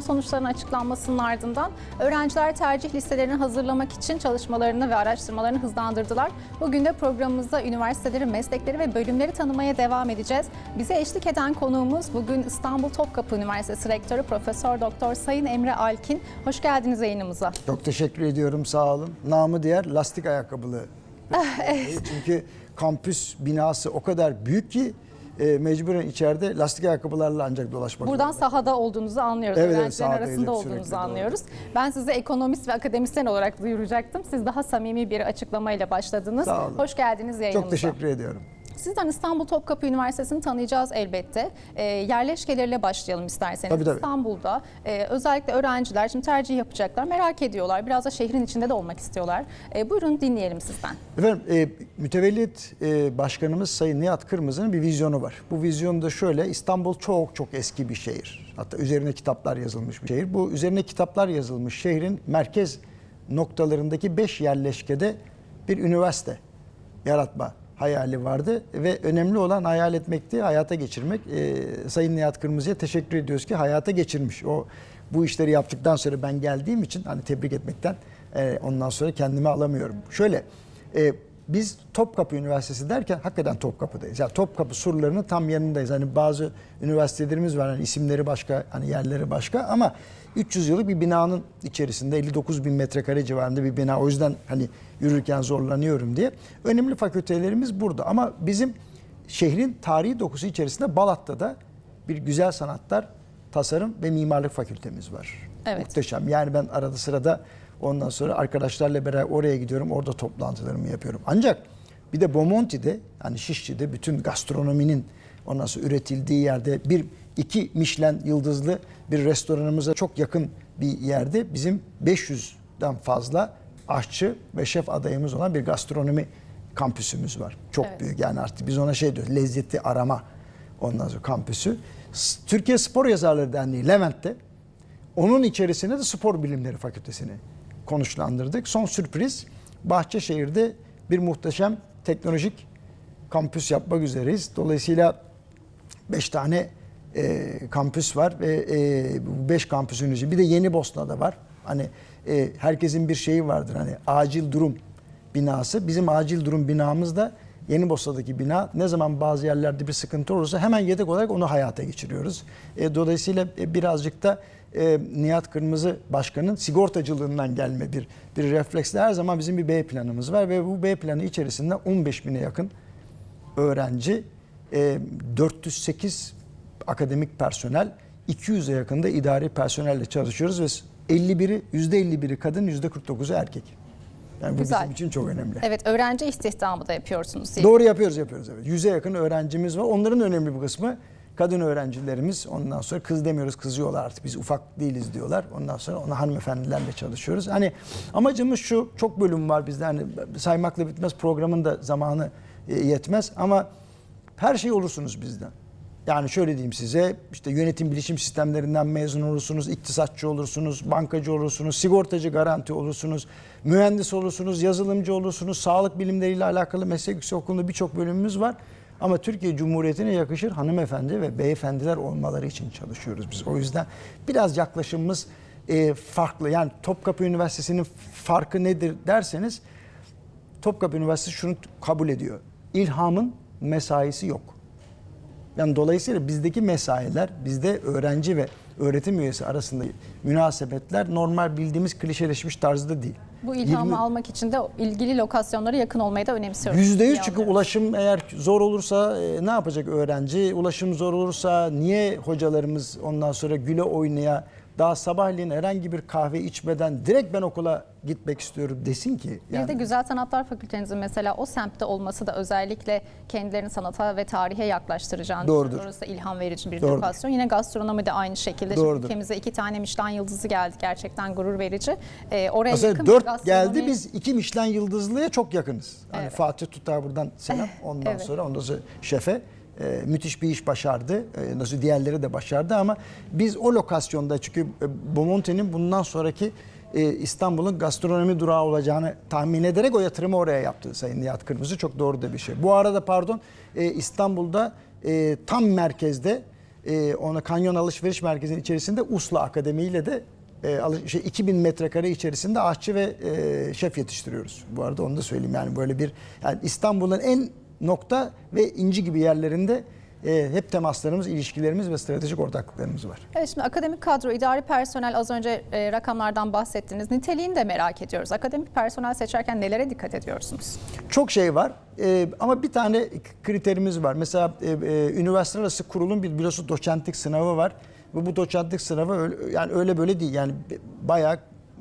sınav sonuçlarının açıklanmasının ardından öğrenciler tercih listelerini hazırlamak için çalışmalarını ve araştırmalarını hızlandırdılar. Bugün de programımızda üniversiteleri, meslekleri ve bölümleri tanımaya devam edeceğiz. Bize eşlik eden konuğumuz bugün İstanbul Topkapı Üniversitesi Rektörü Profesör Doktor Sayın Emre Alkin. Hoş geldiniz yayınımıza. Çok teşekkür ediyorum sağ olun. Namı diğer lastik ayakkabılı. Çünkü kampüs binası o kadar büyük ki e, mecburen içeride lastik ayakkabılarla ancak dolaşmak Buradan zorunda. sahada olduğunuzu anlıyoruz. Evet, evet, Öğrencilerin sahadaydık arasında sürekli, olduğunuzu doğru. anlıyoruz. Ben sizi ekonomist ve akademisyen olarak duyuracaktım. Siz daha samimi bir açıklamayla başladınız. Sağ olun. Hoş geldiniz yayınımıza. Çok teşekkür ediyorum. Sizden İstanbul Topkapı Üniversitesi'ni tanıyacağız elbette. Ee, yerleşkeleriyle başlayalım isterseniz. Tabii, tabii. İstanbul'da e, özellikle öğrenciler şimdi tercih yapacaklar, merak ediyorlar. Biraz da şehrin içinde de olmak istiyorlar. E, buyurun dinleyelim sizden. Efendim e, mütevellit e, başkanımız Sayın Nihat Kırmızı'nın bir vizyonu var. Bu vizyon da şöyle İstanbul çok çok eski bir şehir. Hatta üzerine kitaplar yazılmış bir şehir. Bu üzerine kitaplar yazılmış şehrin merkez noktalarındaki 5 yerleşkede bir üniversite yaratma hayali vardı ve önemli olan hayal etmekti, hayata geçirmek. E, Sayın Nihat Kırmızı'ya teşekkür ediyoruz ki hayata geçirmiş. O bu işleri yaptıktan sonra ben geldiğim için hani tebrik etmekten e, ondan sonra kendimi alamıyorum. Şöyle e, biz Topkapı Üniversitesi derken hakikaten Topkapı'dayız. Yani Topkapı surlarının tam yanındayız. Hani bazı üniversitelerimiz var hani isimleri başka, hani yerleri başka ama 300 yıllık bir binanın içerisinde 59 bin metrekare civarında bir bina. O yüzden hani yürürken zorlanıyorum diye. Önemli fakültelerimiz burada ama bizim şehrin tarihi dokusu içerisinde Balat'ta da bir güzel sanatlar, tasarım ve mimarlık fakültemiz var. Evet. Muhteşem. Yani ben arada sırada ondan sonra arkadaşlarla beraber oraya gidiyorum. Orada toplantılarımı yapıyorum. Ancak bir de Bomonti'de hani Şişli'de bütün gastronominin ondan sonra üretildiği yerde bir iki Michelin yıldızlı bir restoranımıza çok yakın bir yerde bizim 500'den fazla aşçı ve şef adayımız olan bir gastronomi kampüsümüz var. Çok Evet. büyük yani artık biz ona şey diyoruz lezzeti arama ondan sonra kampüsü. Türkiye Spor Yazarları Derneği Levent'te onun içerisine de spor bilimleri fakültesini konuşlandırdık. Son sürpriz Bahçeşehir'de bir muhteşem teknolojik kampüs yapmak üzereyiz. Dolayısıyla 5 tane e, kampüs var ve e, bu 5 kampüsün içi bir de Yeni Bosna'da var. Hani e, herkesin bir şeyi vardır hani acil durum binası. Bizim acil durum binamız da Yeni Bosna'daki bina. Ne zaman bazı yerlerde bir sıkıntı olursa hemen yedek olarak onu hayata geçiriyoruz. E, dolayısıyla e, birazcık da e, Nihat Kırmızı Başkan'ın sigortacılığından gelme bir bir refleksle her zaman bizim bir B planımız var ve bu B planı içerisinde 15 bine yakın öğrenci, e, 408 akademik personel, 200'e yakında idari personelle çalışıyoruz ve 51'i %51'i kadın, %49'u erkek. Yani bu Güzel. bizim için çok önemli. Evet, öğrenci istihdamı da yapıyorsunuz. Doğru yapıyoruz yapıyoruz evet. Yüze yakın öğrencimiz var. Onların önemli bir kısmı kadın öğrencilerimiz. Ondan sonra kız demiyoruz kızıyorlar artık biz ufak değiliz diyorlar. Ondan sonra ona hanımefendilerle çalışıyoruz. Hani amacımız şu çok bölüm var bizde hani saymakla bitmez programın da zamanı e, yetmez ama her şey olursunuz bizden. Yani şöyle diyeyim size işte yönetim bilişim sistemlerinden mezun olursunuz, iktisatçı olursunuz, bankacı olursunuz, sigortacı garanti olursunuz, mühendis olursunuz, yazılımcı olursunuz, sağlık bilimleriyle alakalı meslek yüksek okulunda birçok bölümümüz var. Ama Türkiye Cumhuriyeti'ne yakışır hanımefendi ve beyefendiler olmaları için çalışıyoruz biz. O yüzden biraz yaklaşımımız e, farklı. Yani Topkapı Üniversitesi'nin farkı nedir derseniz Topkapı Üniversitesi şunu kabul ediyor. İlhamın mesaisi yok. Yani dolayısıyla bizdeki mesailer, bizde öğrenci ve öğretim üyesi arasında münasebetler normal bildiğimiz klişeleşmiş tarzda değil. Bu ilhamı 20 almak için de ilgili lokasyonlara yakın olmayı da önemsiyoruz. Yüzde yüz İyi çünkü anlıyorum. ulaşım eğer zor olursa e, ne yapacak öğrenci? Ulaşım zor olursa niye hocalarımız ondan sonra güle oynaya daha sabahleyin herhangi bir kahve içmeden direkt ben okula gitmek istiyorum desin ki. Bir de Güzel Sanatlar Fakültenizin mesela o semtte olması da özellikle kendilerini sanata ve tarihe yaklaştıracağını Doğrudur. düşünüyorum. Orası da ilham verici bir Doğrudur. lokasyon. Yine gastronomi de aynı şekilde. Şimdi Doğrudur. ülkemize iki tane Michelin yıldızı geldi. Gerçekten gurur verici. Ee, oraya Aslında yakın dört gastronomi- geldi biz iki Michelin yıldızlıya çok yakınız. Hani Evet. Fatih Tutar buradan selam. Ondan Evet. sonra ondan sonra şefe e, müthiş bir iş başardı. E, nasıl diğerleri de başardı ama biz o lokasyonda çünkü e, Bomonti'nin bundan sonraki e, İstanbul'un gastronomi durağı olacağını tahmin ederek o yatırımı oraya yaptı Sayın Nihat Kırmızı. Çok doğru da bir şey. Bu arada pardon e, İstanbul'da e, tam merkezde e, ona Kanyon Alışveriş Merkezi'nin içerisinde Usla Akademi ile de e, şey, 2000 metrekare içerisinde aşçı ve e, şef yetiştiriyoruz. Bu arada onu da söyleyeyim yani böyle bir yani İstanbul'un en nokta ve inci gibi yerlerinde e, hep temaslarımız, ilişkilerimiz ve stratejik ortaklıklarımız var. Evet şimdi akademik kadro, idari personel az önce e, rakamlardan bahsettiniz. Niteliğini de merak ediyoruz. Akademik personel seçerken nelere dikkat ediyorsunuz? Çok şey var Ee, ama bir tane kriterimiz var. Mesela e, e, üniversite arası kurulun bir biliyorsun doçentlik sınavı var. Ve bu doçentlik sınavı öyle, yani öyle böyle değil. Yani bayağı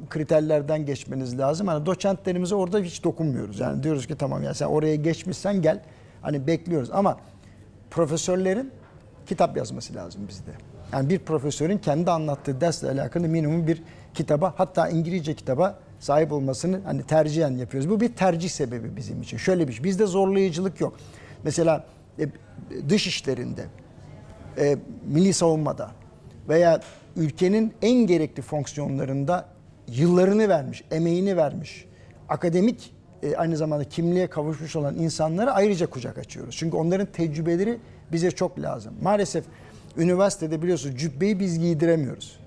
kriterlerden geçmeniz lazım. Hani doçentlerimize orada hiç dokunmuyoruz. Yani diyoruz ki tamam ya sen oraya geçmişsen gel. Hani bekliyoruz ama profesörlerin kitap yazması lazım bizde. Yani bir profesörün kendi anlattığı dersle alakalı minimum bir kitaba hatta İngilizce kitaba sahip olmasını hani tercihen yapıyoruz. Bu bir tercih sebebi bizim için. Şöyle bir şey. Bizde zorlayıcılık yok. Mesela e, dış işlerinde, e, milli savunmada veya ülkenin en gerekli fonksiyonlarında yıllarını vermiş, emeğini vermiş, akademik e, aynı zamanda kimliğe kavuşmuş olan insanlara ayrıca kucak açıyoruz. Çünkü onların tecrübeleri bize çok lazım. Maalesef üniversitede biliyorsunuz cübbeyi biz giydiremiyoruz.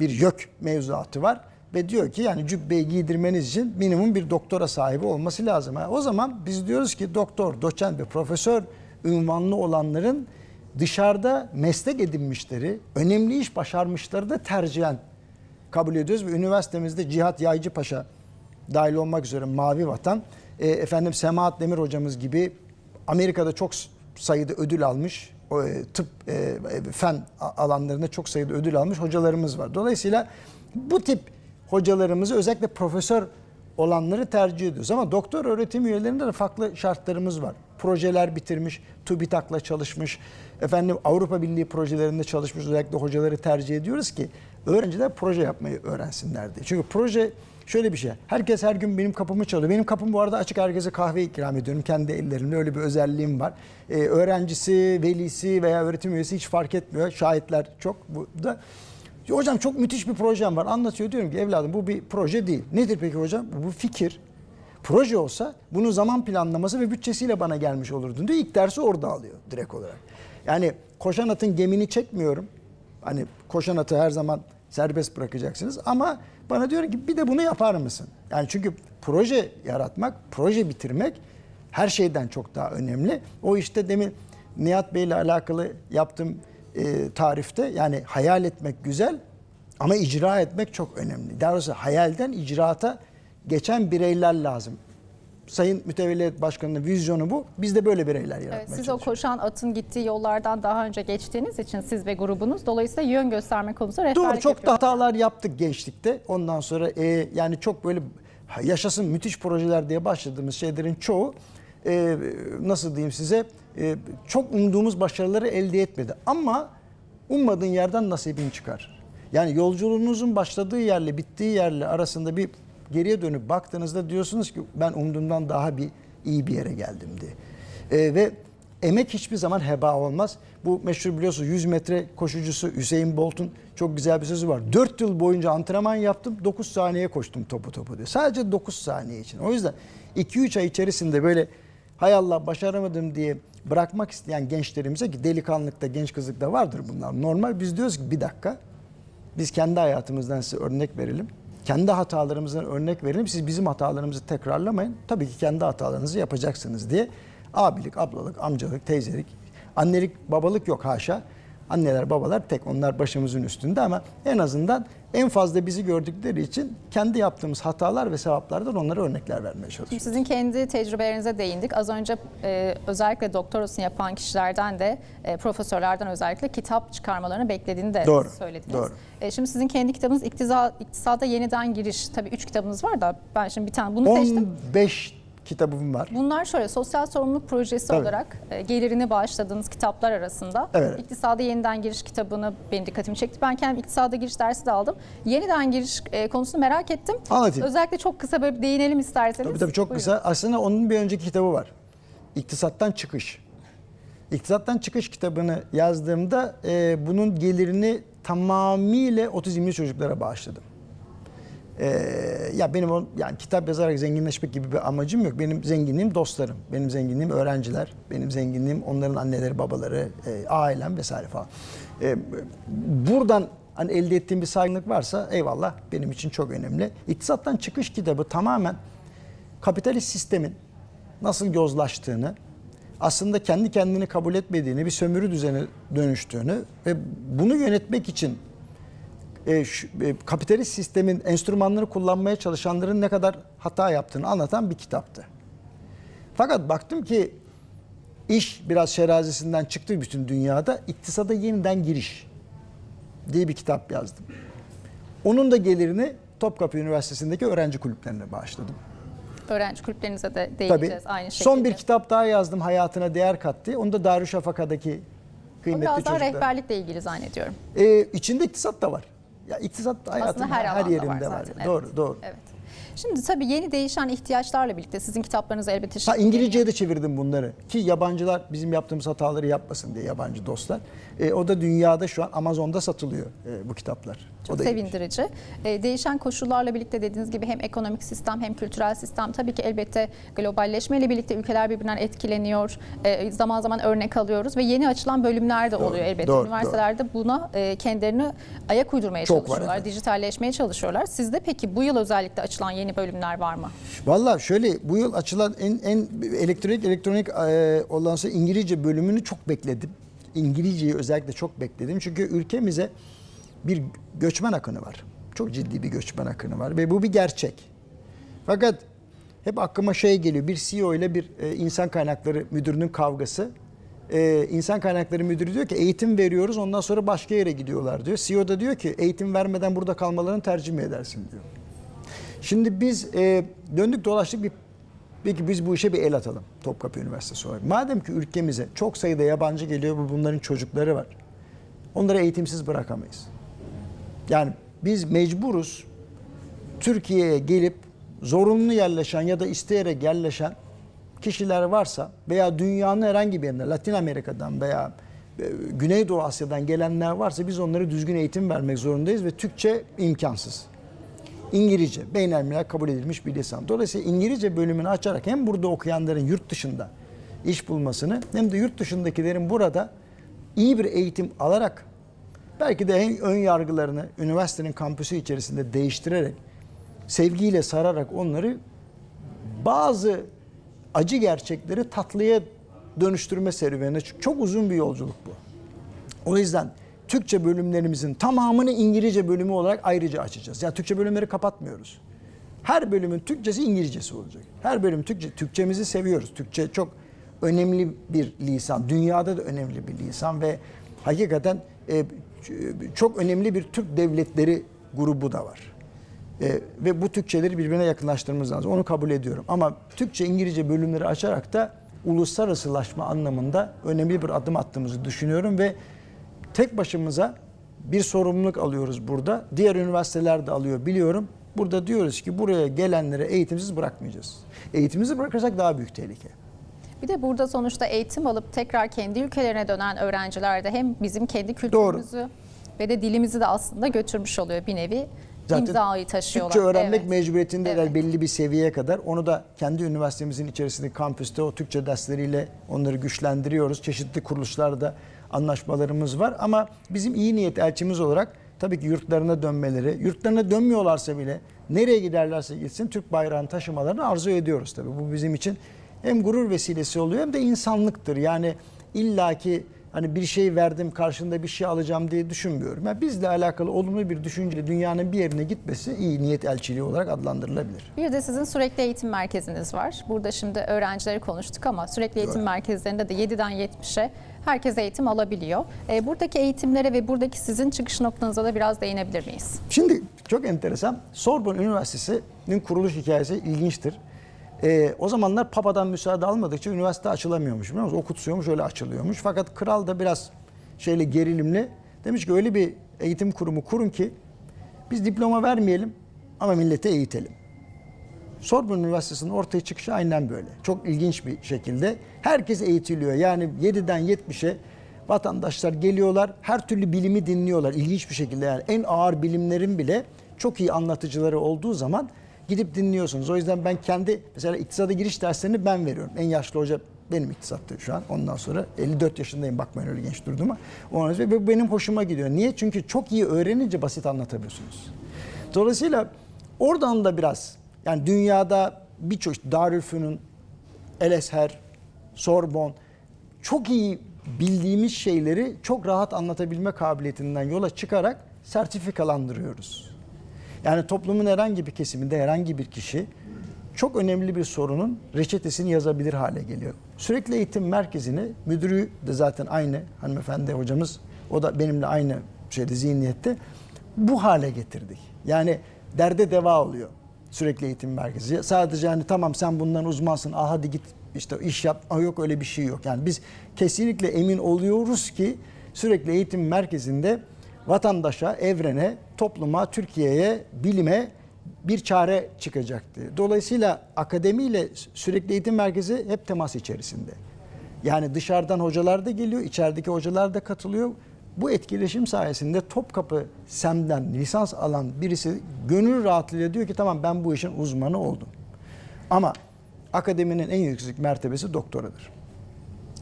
Bir YÖK mevzuatı var ve diyor ki yani cübbeyi giydirmeniz için minimum bir doktora sahibi olması lazım. Ha, o zaman biz diyoruz ki doktor, doçent ve profesör ünvanlı olanların dışarıda meslek edinmişleri, önemli iş başarmışları da tercihen kabul ediyoruz. Ve üniversitemizde Cihat Yaycı Paşa dahil olmak üzere Mavi Vatan, e, efendim Semahat Demir hocamız gibi Amerika'da çok sayıda ödül almış, o, e, tıp, e, e, fen alanlarında çok sayıda ödül almış hocalarımız var. Dolayısıyla bu tip hocalarımızı özellikle profesör olanları tercih ediyoruz. Ama doktor öğretim üyelerinde de farklı şartlarımız var. Projeler bitirmiş, TÜBİTAK'la çalışmış, efendim Avrupa Birliği projelerinde çalışmış özellikle hocaları tercih ediyoruz ki öğrenciler proje yapmayı öğrensinler diye. Çünkü proje şöyle bir şey. Herkes her gün benim kapımı çalıyor. Benim kapım bu arada açık herkese kahve ikram ediyorum. Kendi ellerimle öyle bir özelliğim var. Ee, öğrencisi, velisi veya öğretim üyesi hiç fark etmiyor. Şahitler çok bu da. Hocam çok müthiş bir projem var. Anlatıyor diyorum ki evladım bu bir proje değil. Nedir peki hocam? Bu fikir. Proje olsa bunun zaman planlaması ve bütçesiyle bana gelmiş olurdun diyor. İlk dersi orada alıyor direkt olarak. Yani koşan atın gemini çekmiyorum. Hani koşan atı her zaman serbest bırakacaksınız ama bana diyor ki bir de bunu yapar mısın? Yani çünkü proje yaratmak, proje bitirmek her şeyden çok daha önemli. O işte demin Nihat Bey ile alakalı yaptığım e, tarifte yani hayal etmek güzel ama icra etmek çok önemli. Daha doğrusu hayalden icraata geçen bireyler lazım. Sayın Mütevelli Başkanı'nın vizyonu bu. Biz de böyle bireyler yaratmaya Evet, siz o koşan atın gittiği yollardan daha önce geçtiğiniz için siz ve grubunuz dolayısıyla yön gösterme konusunda rehberlik Doğru çok da hatalar yaptık gençlikte. Ondan sonra e, yani çok böyle yaşasın müthiş projeler diye başladığımız şeylerin çoğu e, nasıl diyeyim size e, çok umduğumuz başarıları elde etmedi. Ama ummadığın yerden nasibin çıkar. Yani yolculuğunuzun başladığı yerle bittiği yerle arasında bir geriye dönüp baktığınızda diyorsunuz ki ben umduğumdan daha bir iyi bir yere geldim diye. E, ve Emek hiçbir zaman heba olmaz. Bu meşhur biliyorsunuz 100 metre koşucusu Hüseyin Bolt'un çok güzel bir sözü var. 4 yıl boyunca antrenman yaptım, 9 saniye koştum topu topu diyor. Sadece 9 saniye için. O yüzden 2-3 ay içerisinde böyle hay Allah başaramadım diye bırakmak isteyen gençlerimize ki delikanlıkta, genç kızlıkta vardır bunlar. Normal biz diyoruz ki bir dakika biz kendi hayatımızdan size örnek verelim. Kendi hatalarımızdan örnek verelim. Siz bizim hatalarımızı tekrarlamayın. Tabii ki kendi hatalarınızı yapacaksınız diye. Abilik, ablalık, amcalık, teyzelik, annelik, babalık yok haşa. Anneler, babalar tek onlar başımızın üstünde ama en azından en fazla bizi gördükleri için kendi yaptığımız hatalar ve sevaplardan onlara örnekler vermeye Şimdi çalışıyoruz. sizin kendi tecrübelerinize değindik. Az önce e, özellikle doktorasını yapan kişilerden de e, profesörlerden özellikle kitap çıkarmalarını beklediğini de Doğru, söylediniz. doğru. E, şimdi sizin kendi kitabınız İktiza, İktisada Yeniden Giriş. Tabii üç kitabınız var da ben şimdi bir tane bunu seçtim. 15 kitabım var. Bunlar şöyle sosyal sorumluluk projesi Tabii. olarak e, gelirini bağışladığınız kitaplar arasında Evet. İktisada Yeniden Giriş kitabını benim dikkatimi çekti. Ben kendim iktisada giriş dersi de aldım. Yeniden giriş e, konusunu merak ettim. Anlatayım. Özellikle çok kısa böyle bir değinelim isterseniz. Tabii tabii çok Buyurun. kısa. Aslında onun bir önceki kitabı var. İktisattan Çıkış. İktisattan Çıkış kitabını yazdığımda e, bunun gelirini tamamıyla otizmli çocuklara bağışladım. Ee, ya benim o yani kitap yazarak zenginleşmek gibi bir amacım yok. Benim zenginliğim dostlarım, benim zenginliğim öğrenciler, benim zenginliğim onların anneleri, babaları, e, ailem vesaire falan. Ee, buradan hani elde ettiğim bir saygınlık varsa eyvallah benim için çok önemli. İktisattan çıkış kitabı tamamen kapitalist sistemin nasıl yozlaştığını, aslında kendi kendini kabul etmediğini, bir sömürü düzeni dönüştüğünü ve bunu yönetmek için e, şu- e, kapitalist sistemin enstrümanlarını kullanmaya çalışanların ne kadar hata yaptığını anlatan bir kitaptı. Fakat baktım ki iş biraz şerazesinden çıktı bütün dünyada. İktisada yeniden giriş diye bir kitap yazdım. Onun da gelirini Topkapı Üniversitesi'ndeki öğrenci kulüplerine bağışladım. Öğrenci kulüplerinize de Tabii. değineceğiz aynı şekilde. Son bir kitap daha yazdım hayatına değer kattı. Onu da Darüşşafaka'daki kıymetli biraz daha çocuklar. rehberlikle ilgili zannediyorum. Ee, içinde iktisat da var. Ya iktisat hayatın her, her, yerinde var var. zaten. evet. Doğru, doğru. Evet. Şimdi tabii yeni değişen ihtiyaçlarla birlikte sizin kitaplarınız elbette Ha İngilizceye de çevirdim bunları ki yabancılar bizim yaptığımız hataları yapmasın diye yabancı dostlar. Ee, o da dünyada şu an Amazon'da satılıyor e, bu kitaplar. Çok o da sevindirici. Ee, değişen koşullarla birlikte dediğiniz gibi hem ekonomik sistem hem kültürel sistem tabii ki elbette globalleşmeyle birlikte ülkeler birbirinden etkileniyor. Ee, zaman zaman örnek alıyoruz ve yeni açılan bölümler de oluyor elbette. doğru, Üniversitelerde buna e, kendilerini ayak uydurmaya Çok var, çalışıyorlar, evet. dijitalleşmeye çalışıyorlar. Sizde peki bu yıl özellikle açılan yeni bölümler var mı? Valla şöyle bu yıl açılan en, en elektronik elektronik e, olan şey İngilizce bölümünü çok bekledim. İngilizceyi özellikle çok bekledim. Çünkü ülkemize bir göçmen akını var. Çok ciddi bir göçmen akını var ve bu bir gerçek. Fakat hep aklıma şey geliyor. Bir CEO ile bir e, insan kaynakları müdürünün kavgası. E, insan kaynakları müdürü diyor ki eğitim veriyoruz ondan sonra başka yere gidiyorlar diyor. CEO da diyor ki eğitim vermeden burada kalmalarını tercih mi edersin diyor. Şimdi biz e, döndük dolaştık bir peki biz bu işe bir el atalım Topkapı Üniversitesi olarak. Madem ki ülkemize çok sayıda yabancı geliyor ve bunların çocukları var. Onları eğitimsiz bırakamayız. Yani biz mecburuz Türkiye'ye gelip zorunlu yerleşen ya da isteyerek yerleşen kişiler varsa veya dünyanın herhangi bir yerinde Latin Amerika'dan veya e, Güneydoğu Asya'dan gelenler varsa biz onlara düzgün eğitim vermek zorundayız ve Türkçe imkansız. İngilizce beynelmiler kabul edilmiş bir lisan. Dolayısıyla İngilizce bölümünü açarak hem burada okuyanların yurt dışında iş bulmasını hem de yurt dışındakilerin burada iyi bir eğitim alarak belki de hem ön yargılarını üniversitenin kampüsü içerisinde değiştirerek sevgiyle sararak onları bazı acı gerçekleri tatlıya dönüştürme serüvenine çok uzun bir yolculuk bu. O yüzden Türkçe bölümlerimizin tamamını İngilizce bölümü olarak ayrıca açacağız. Yani Türkçe bölümleri kapatmıyoruz. Her bölümün Türkçesi İngilizcesi olacak. Her bölüm Türkçe. Türkçemizi seviyoruz. Türkçe çok önemli bir lisan. Dünyada da önemli bir lisan ve hakikaten e, çok önemli bir Türk devletleri grubu da var. E, ve bu Türkçeleri birbirine yakınlaştırmamız lazım. Onu kabul ediyorum. Ama Türkçe, İngilizce bölümleri açarak da uluslararasılaşma anlamında önemli bir adım attığımızı düşünüyorum ve tek başımıza bir sorumluluk alıyoruz burada. Diğer üniversiteler de alıyor biliyorum. Burada diyoruz ki buraya gelenlere eğitimsiz bırakmayacağız. Eğitimimizi bırakırsak daha büyük tehlike. Bir de burada sonuçta eğitim alıp tekrar kendi ülkelerine dönen öğrenciler de hem bizim kendi kültürümüzü ve de dilimizi de aslında götürmüş oluyor bir nevi. imzayı taşıyorlar. Türkçe öğrenmek Evet. mecburiyetindeler Evet. belli bir seviyeye kadar. Onu da kendi üniversitemizin içerisindeki kampüste o Türkçe dersleriyle onları güçlendiriyoruz. Çeşitli kuruluşlarda anlaşmalarımız var ama bizim iyi niyet elçimiz olarak tabii ki yurtlarına dönmeleri, yurtlarına dönmüyorlarsa bile nereye giderlerse gitsin Türk bayrağını taşımalarını arzu ediyoruz tabii. Bu bizim için hem gurur vesilesi oluyor hem de insanlıktır. Yani illaki hani bir şey verdim karşında bir şey alacağım diye düşünmüyorum. Yani bizle alakalı olumlu bir düşünceyle dünyanın bir yerine gitmesi iyi niyet elçiliği olarak adlandırılabilir. Bir de sizin sürekli eğitim merkeziniz var. Burada şimdi öğrencileri konuştuk ama sürekli eğitim Doğru. merkezlerinde de 7'den 70'e herkes eğitim alabiliyor. E, buradaki eğitimlere ve buradaki sizin çıkış noktanıza da biraz değinebilir miyiz? Şimdi çok enteresan. Sorbonne Üniversitesi'nin kuruluş hikayesi ilginçtir. Ee, o zamanlar Papa'dan müsaade almadıkça üniversite açılamıyormuş. Biliyor musunuz? Okutsuyormuş öyle açılıyormuş. Fakat kral da biraz şeyle gerilimli demiş ki öyle bir eğitim kurumu kurun ki biz diploma vermeyelim ama millete eğitelim. Sorbonne Üniversitesi'nin ortaya çıkışı aynen böyle. Çok ilginç bir şekilde. Herkes eğitiliyor. Yani 7'den 70'e vatandaşlar geliyorlar. Her türlü bilimi dinliyorlar. İlginç bir şekilde yani en ağır bilimlerin bile çok iyi anlatıcıları olduğu zaman gidip dinliyorsunuz. O yüzden ben kendi mesela iktisada giriş derslerini ben veriyorum. En yaşlı hoca benim iktisatta şu an. Ondan sonra 54 yaşındayım bakmayın öyle genç durduğuma. Ondan sonra, ve benim hoşuma gidiyor. Niye? Çünkü çok iyi öğrenince basit anlatabiliyorsunuz. Dolayısıyla oradan da biraz yani dünyada birçok Darülfünun, El Ezher, Sorbon çok iyi bildiğimiz şeyleri çok rahat anlatabilme kabiliyetinden yola çıkarak sertifikalandırıyoruz. Yani toplumun herhangi bir kesiminde herhangi bir kişi çok önemli bir sorunun reçetesini yazabilir hale geliyor. Sürekli eğitim merkezini müdürü de zaten aynı hanımefendi hocamız o da benimle aynı şeyde zihniyette bu hale getirdik. Yani derde deva oluyor sürekli eğitim merkezi. Sadece hani tamam sen bundan uzmansın ah hadi git işte iş yap. Ah yok öyle bir şey yok. Yani biz kesinlikle emin oluyoruz ki sürekli eğitim merkezinde vatandaşa, evrene, topluma, Türkiye'ye, bilime bir çare çıkacaktı. Dolayısıyla akademiyle sürekli eğitim merkezi hep temas içerisinde. Yani dışarıdan hocalar da geliyor, içerideki hocalar da katılıyor. Bu etkileşim sayesinde Topkapı SEM'den lisans alan birisi gönül rahatlığıyla diyor ki tamam ben bu işin uzmanı oldum. Ama akademinin en yüksek mertebesi doktoradır.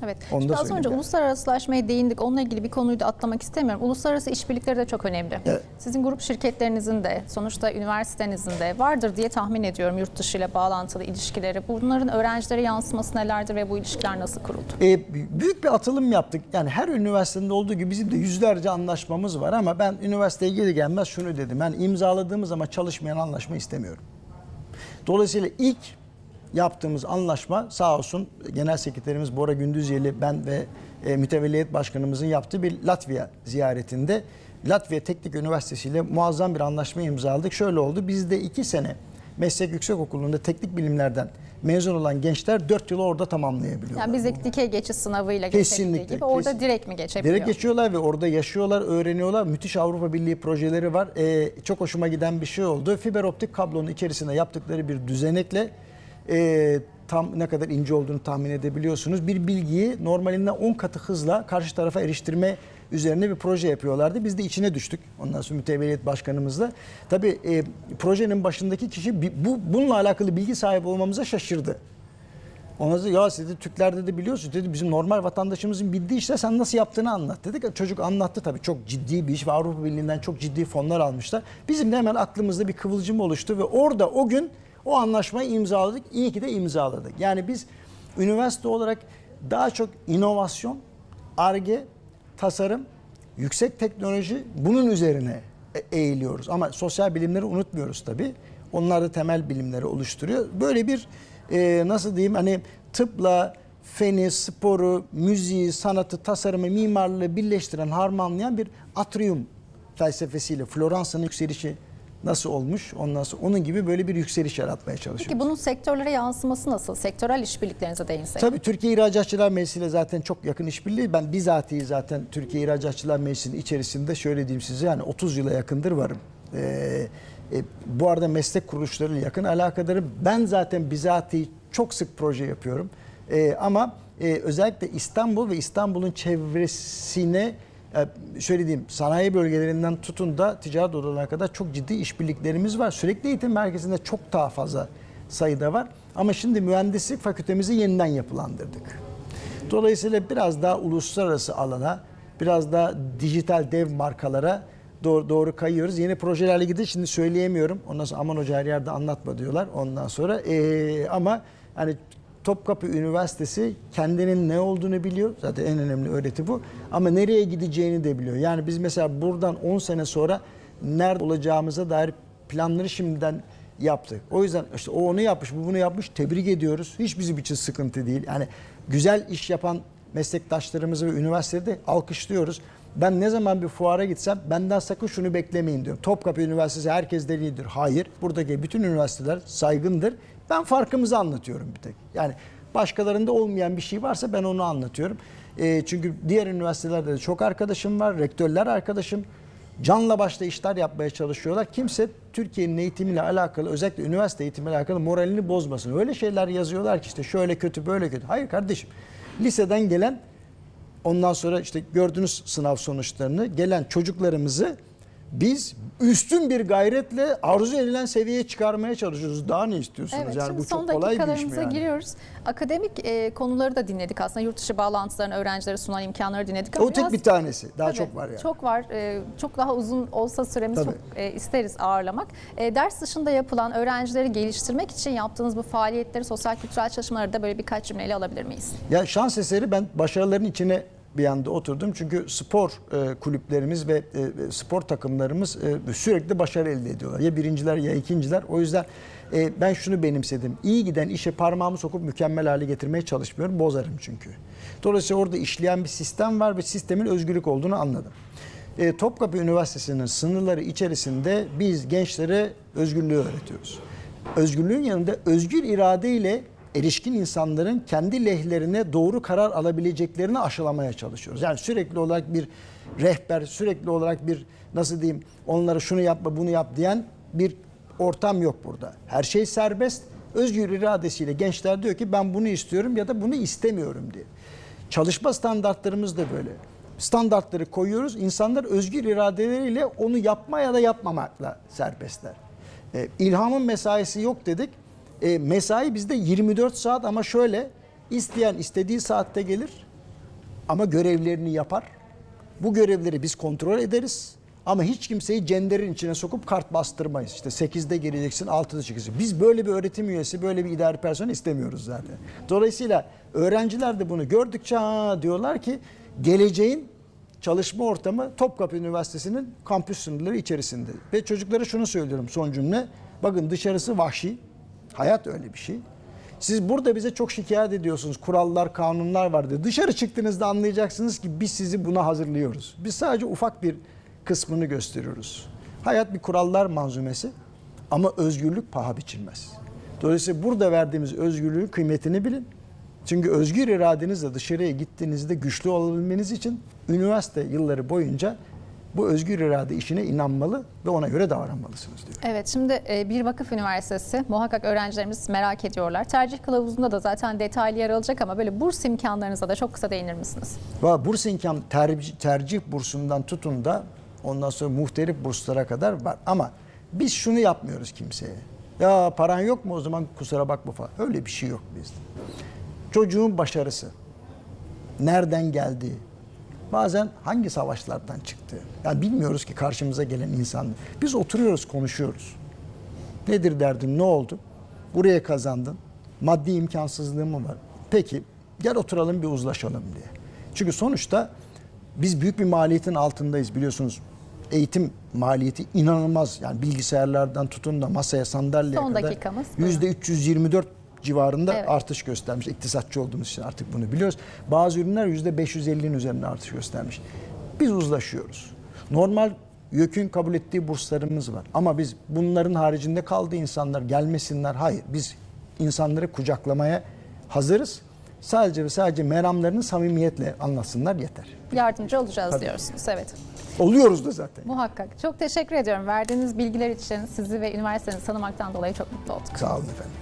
Evet. Onu Şimdi da az önce söyleyeyim. uluslararasılaşmaya değindik. Onunla ilgili bir konuyu da atlamak istemiyorum. Uluslararası işbirlikleri de çok önemli. Evet. Sizin grup şirketlerinizin de sonuçta üniversitenizin de vardır diye tahmin ediyorum yurt dışı ile bağlantılı ilişkileri. Bunların öğrencilere yansıması nelerdir ve bu ilişkiler nasıl kuruldu? E, büyük bir atılım yaptık. Yani her üniversitenin olduğu gibi bizim de yüzlerce anlaşmamız var ama ben üniversiteye gelir gelmez şunu dedim. Ben imzaladığımız ama çalışmayan anlaşma istemiyorum. Dolayısıyla ilk yaptığımız anlaşma sağ olsun Genel Sekreterimiz Bora Gündüzyeli ben ve e, Mütevelliyet Başkanımızın yaptığı bir Latvia ziyaretinde Latvia Teknik Üniversitesi ile muazzam bir anlaşma imzaladık. Şöyle oldu. Biz de iki sene Meslek Yüksekokulu'nda teknik bilimlerden mezun olan gençler 4 yılı orada tamamlayabiliyorlar. Yani bizdeki dikey geçiş sınavıyla Kesinlikle, gibi orada kesin- direkt mi geçebiliyor? Direkt geçiyorlar ve orada yaşıyorlar, öğreniyorlar. Müthiş Avrupa Birliği projeleri var. Ee, çok hoşuma giden bir şey oldu. Fiber optik kablonun içerisinde yaptıkları bir düzenekle e, tam ne kadar ince olduğunu tahmin edebiliyorsunuz. Bir bilgiyi normalinden 10 katı hızla karşı tarafa eriştirme üzerine bir proje yapıyorlardı. Biz de içine düştük. Ondan sonra mütevellit başkanımızla. Tabii e, projenin başındaki kişi bu bununla alakalı bilgi sahibi olmamıza şaşırdı. Ona dedi ya dedi Türkler dedi biliyorsun dedi bizim normal vatandaşımızın bildiği işte sen nasıl yaptığını anlat dedik. Çocuk anlattı tabii çok ciddi bir iş ve Avrupa Birliği'nden çok ciddi fonlar almışlar. Bizim de hemen aklımızda bir kıvılcım oluştu ve orada o gün o anlaşmayı imzaladık. İyi ki de imzaladık. Yani biz üniversite olarak daha çok inovasyon, ARGE, tasarım, yüksek teknoloji bunun üzerine e- eğiliyoruz. Ama sosyal bilimleri unutmuyoruz tabii. Onlar da temel bilimleri oluşturuyor. Böyle bir e, nasıl diyeyim hani tıpla feni, sporu, müziği, sanatı, tasarımı, mimarlığı birleştiren, harmanlayan bir atrium felsefesiyle Floransa'nın yükselişi nasıl olmuş? Ondan sonra onun gibi böyle bir yükseliş yaratmaya çalışıyoruz. Peki bunun sektörlere yansıması nasıl? Sektörel işbirliklerinize değinsek. Tabii Türkiye İhracatçılar Meclisi ile zaten çok yakın işbirliği. Ben bizatihi zaten Türkiye İhracatçılar Meclisi'nin içerisinde şöyle diyeyim size yani 30 yıla yakındır varım. Ee, e, bu arada meslek kuruluşlarıyla yakın alakadarım. Ben zaten bizatihi çok sık proje yapıyorum. Ee, ama e, özellikle İstanbul ve İstanbul'un çevresine şöyle diyeyim sanayi bölgelerinden tutun da ticaret odalarına kadar çok ciddi işbirliklerimiz var. Sürekli eğitim merkezinde çok daha fazla sayıda var. Ama şimdi mühendislik fakültemizi yeniden yapılandırdık. Dolayısıyla biraz daha uluslararası alana, biraz daha dijital dev markalara doğru, doğru kayıyoruz. Yeni projelerle ilgili şimdi söyleyemiyorum. Ondan sonra aman hoca her yerde anlatma diyorlar. Ondan sonra ee, ama hani Topkapı Üniversitesi kendinin ne olduğunu biliyor. Zaten en önemli öğreti bu. Ama nereye gideceğini de biliyor. Yani biz mesela buradan 10 sene sonra nerede olacağımıza dair planları şimdiden yaptık. O yüzden işte o onu yapmış, bu bunu yapmış. Tebrik ediyoruz. Hiç bizim için sıkıntı değil. Yani güzel iş yapan meslektaşlarımızı ve üniversitede alkışlıyoruz. Ben ne zaman bir fuara gitsem benden sakın şunu beklemeyin diyorum. Topkapı Üniversitesi herkes iyidir. Hayır. Buradaki bütün üniversiteler saygındır. Ben farkımızı anlatıyorum bir tek. Yani başkalarında olmayan bir şey varsa ben onu anlatıyorum. E, çünkü diğer üniversitelerde de çok arkadaşım var. Rektörler arkadaşım canla başla işler yapmaya çalışıyorlar. Kimse Türkiye'nin eğitimiyle alakalı özellikle üniversite eğitimiyle alakalı moralini bozmasın. Öyle şeyler yazıyorlar ki işte şöyle kötü böyle kötü. Hayır kardeşim. Liseden gelen ondan sonra işte gördüğünüz sınav sonuçlarını gelen çocuklarımızı biz üstün bir gayretle arzu edilen seviyeye çıkarmaya çalışıyoruz. Daha ne istiyorsunuz? Evet, yani şimdi bu son çok kolay bir iş mi yani? giriyoruz. Akademik e, konuları da dinledik aslında. Yurt dışı bağlantılarını, öğrencilere sunan imkanları dinledik. ama O tek bir tanesi. Daha Tabii, çok var yani. Çok var. E, çok daha uzun olsa süremiz Tabii. çok e, isteriz ağırlamak. E, ders dışında yapılan öğrencileri geliştirmek için yaptığınız bu faaliyetleri, sosyal kültürel çalışmaları da böyle birkaç cümleyle alabilir miyiz? Ya şans eseri ben başarıların içine bir anda oturdum. Çünkü spor e, kulüplerimiz ve e, spor takımlarımız e, sürekli başarı elde ediyorlar. Ya birinciler ya ikinciler. O yüzden e, ben şunu benimsedim. İyi giden işe parmağımı sokup mükemmel hale getirmeye çalışmıyorum. Bozarım çünkü. Dolayısıyla orada işleyen bir sistem var ve sistemin özgürlük olduğunu anladım. E, Topkapı Üniversitesi'nin sınırları içerisinde biz gençlere özgürlüğü öğretiyoruz. Özgürlüğün yanında özgür iradeyle erişkin insanların kendi lehlerine doğru karar alabileceklerini aşılamaya çalışıyoruz. Yani sürekli olarak bir rehber, sürekli olarak bir nasıl diyeyim onlara şunu yapma bunu yap diyen bir ortam yok burada. Her şey serbest. Özgür iradesiyle gençler diyor ki ben bunu istiyorum ya da bunu istemiyorum diye. Çalışma standartlarımız da böyle. Standartları koyuyoruz. İnsanlar özgür iradeleriyle onu yapma ya da yapmamakla serbestler. E, ilhamın mesaisi yok dedik. E, mesai bizde 24 saat ama şöyle isteyen istediği saatte gelir ama görevlerini yapar. Bu görevleri biz kontrol ederiz. Ama hiç kimseyi cenderin içine sokup kart bastırmayız. İşte 8'de geleceksin, 6'da çıkacaksın. Biz böyle bir öğretim üyesi, böyle bir idari personel istemiyoruz zaten. Dolayısıyla öğrenciler de bunu gördükçe diyorlar ki geleceğin çalışma ortamı Topkapı Üniversitesi'nin kampüs sınırları içerisinde. Ve çocuklara şunu söylüyorum son cümle. Bakın dışarısı vahşi. Hayat öyle bir şey. Siz burada bize çok şikayet ediyorsunuz. Kurallar, kanunlar var diye. Dışarı çıktığınızda anlayacaksınız ki biz sizi buna hazırlıyoruz. Biz sadece ufak bir kısmını gösteriyoruz. Hayat bir kurallar manzumesi ama özgürlük paha biçilmez. Dolayısıyla burada verdiğimiz özgürlüğün kıymetini bilin. Çünkü özgür iradenizle dışarıya gittiğinizde güçlü olabilmeniz için üniversite yılları boyunca bu özgür irade işine inanmalı ve ona göre davranmalısınız diyor. Evet, şimdi e, bir vakıf üniversitesi muhakkak öğrencilerimiz merak ediyorlar. Tercih kılavuzunda da zaten detaylı yer alacak ama böyle burs imkanlarınıza da çok kısa değinir misiniz? Ve burs imkan tercih, tercih bursundan tutun da ondan sonra muhtelif burslara kadar var. Ama biz şunu yapmıyoruz kimseye. Ya paran yok mu o zaman kusura bakma falan. Öyle bir şey yok bizde. Çocuğun başarısı, nereden geldiği, bazen hangi savaşlardan çıktı. Yani bilmiyoruz ki karşımıza gelen insan. Biz oturuyoruz, konuşuyoruz. Nedir derdin, ne oldu? Buraya kazandın. Maddi imkansızlığın mı var? Peki gel oturalım bir uzlaşalım diye. Çünkü sonuçta biz büyük bir maliyetin altındayız biliyorsunuz. Eğitim maliyeti inanılmaz. Yani bilgisayarlardan tutun da masaya sandalyeye Son kadar dakikamız, buyurun. yüzde 324 civarında Evet. artış göstermiş. İktisatçı olduğumuz için artık bunu biliyoruz. Bazı ürünler yüzde 550'nin üzerinde artış göstermiş. Biz uzlaşıyoruz. Normal YÖK'ün kabul ettiği burslarımız var. Ama biz bunların haricinde kaldığı insanlar gelmesinler. Hayır. Biz insanları kucaklamaya hazırız. Sadece ve sadece meramlarını samimiyetle anlatsınlar yeter. Yardımcı olacağız Tabii. diyorsunuz. Evet. Oluyoruz da zaten. Muhakkak. Çok teşekkür ediyorum. Verdiğiniz bilgiler için sizi ve üniversitenizi tanımaktan dolayı çok mutlu olduk. Sağ olun efendim.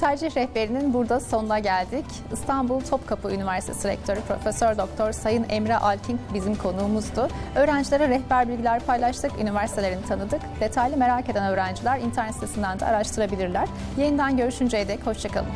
Tercih rehberinin burada sonuna geldik. İstanbul Topkapı Üniversitesi Rektörü Profesör Doktor Sayın Emre Alking bizim konuğumuzdu. Öğrencilere rehber bilgiler paylaştık, üniversitelerini tanıdık. Detaylı merak eden öğrenciler internet sitesinden de araştırabilirler. Yeniden görüşünceye dek hoşçakalın.